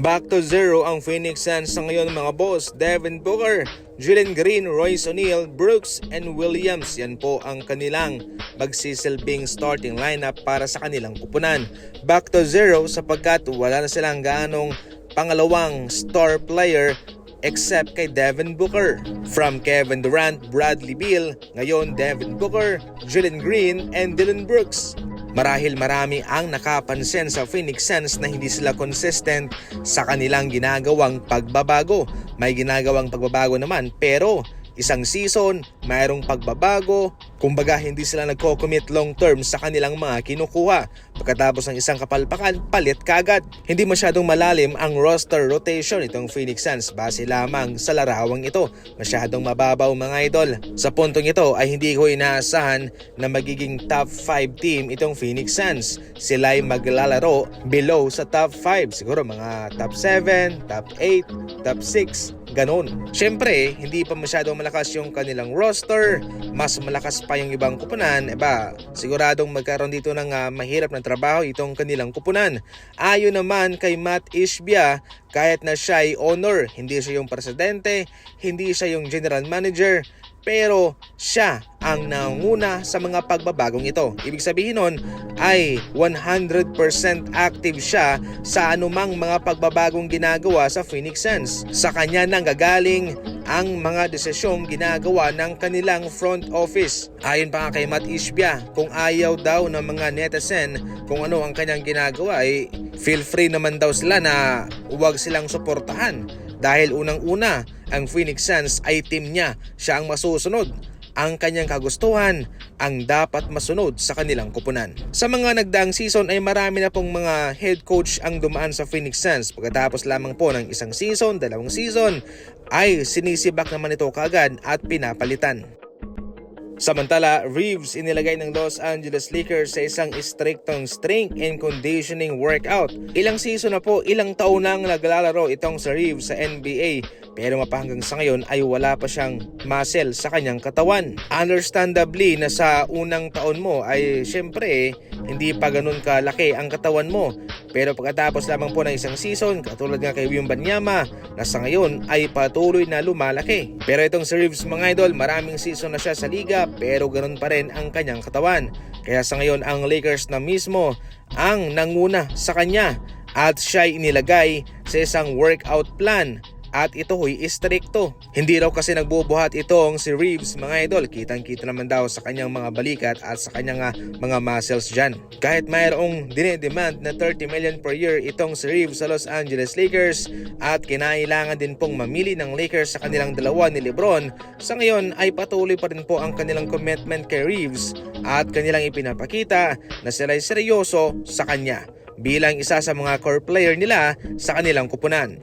Back to zero ang Phoenix Suns sa ngayon mga boss. Devin Booker, Jalen Green, Royce O'Neal, Brooks, and Williams. Yan po ang kanilang magsisilbing starting lineup para sa kanilang kupunan. Back to zero sapagkat wala na silang gaanong pangalawang star player except kay Devin Booker. From Kevin Durant, Bradley Beal, ngayon Devin Booker, Jalen Green, and Dylan Brooks. Marahil marami ang nakapansin sa Phoenix Suns na hindi sila consistent sa kanilang ginagawang pagbabago. May ginagawang pagbabago naman pero isang season, mayroong pagbabago, kumbaga hindi sila nagko-commit long term sa kanilang mga kinukuha. Pagkatapos ng isang kapalpakan, palit kagad. Hindi masyadong malalim ang roster rotation itong Phoenix Suns base lamang sa larawang ito. Masyadong mababaw mga idol. Sa puntong ito ay hindi ko inaasahan na magiging top 5 team itong Phoenix Suns. Sila ay maglalaro below sa top 5. Siguro mga top 7, top 8, top 6, ganon. Siyempre, hindi pa masyadong malakas yung kanilang roster. Mas malakas pa yung ibang kupunan. Eba, siguradong magkaroon dito ng ah, mahirap na trabaho itong kanilang kupunan. Ayon naman kay Matt Ishbia, kahit na siya ay owner, hindi siya yung presidente, hindi siya yung general manager, pero siya ang nanguna sa mga pagbabagong ito. Ibig sabihin nun ay 100% active siya sa anumang mga pagbabagong ginagawa sa Phoenix Suns. Sa kanya nang gagaling ang mga desisyong ginagawa ng kanilang front office. Ayon pa nga kay Matt Ishbia, kung ayaw daw ng mga netizen kung ano ang kanyang ginagawa ay feel free naman daw sila na huwag silang suportahan dahil unang-una, ang Phoenix Suns ay team niya. Siya ang masusunod. Ang kanyang kagustuhan ang dapat masunod sa kanilang kupunan. Sa mga nagdaang season ay marami na pong mga head coach ang dumaan sa Phoenix Suns. Pagkatapos lamang po ng isang season, dalawang season, ay sinisibak naman ito kagad at pinapalitan. Samantala, Reeves inilagay ng Los Angeles Lakers sa isang striktong strength and conditioning workout. Ilang season na po, ilang taon nang naglalaro itong sa Reeves sa NBA pero mapahanggang sa ngayon ay wala pa siyang muscle sa kanyang katawan. Understandably na sa unang taon mo ay syempre hindi pa ganun kalaki ang katawan mo. Pero pagkatapos lamang po ng isang season, katulad nga kay Wim Banyama, na sa ngayon ay patuloy na lumalaki. Pero itong si Reeves mga idol, maraming season na siya sa liga pero ganun pa rin ang kanyang katawan. Kaya sa ngayon ang Lakers na mismo ang nanguna sa kanya at siya ay inilagay sa isang workout plan at ito ho'y istrikto. Hindi raw kasi nagbubuhat itong si Reeves mga idol. Kitang kita naman daw sa kanyang mga balikat at sa kanyang ah, mga muscles dyan. Kahit mayroong dinedemand na 30 million per year itong si Reeves sa Los Angeles Lakers at kinailangan din pong mamili ng Lakers sa kanilang dalawa ni Lebron, sa ngayon ay patuloy pa rin po ang kanilang commitment kay Reeves at kanilang ipinapakita na sila ay seryoso sa kanya bilang isa sa mga core player nila sa kanilang kupunan.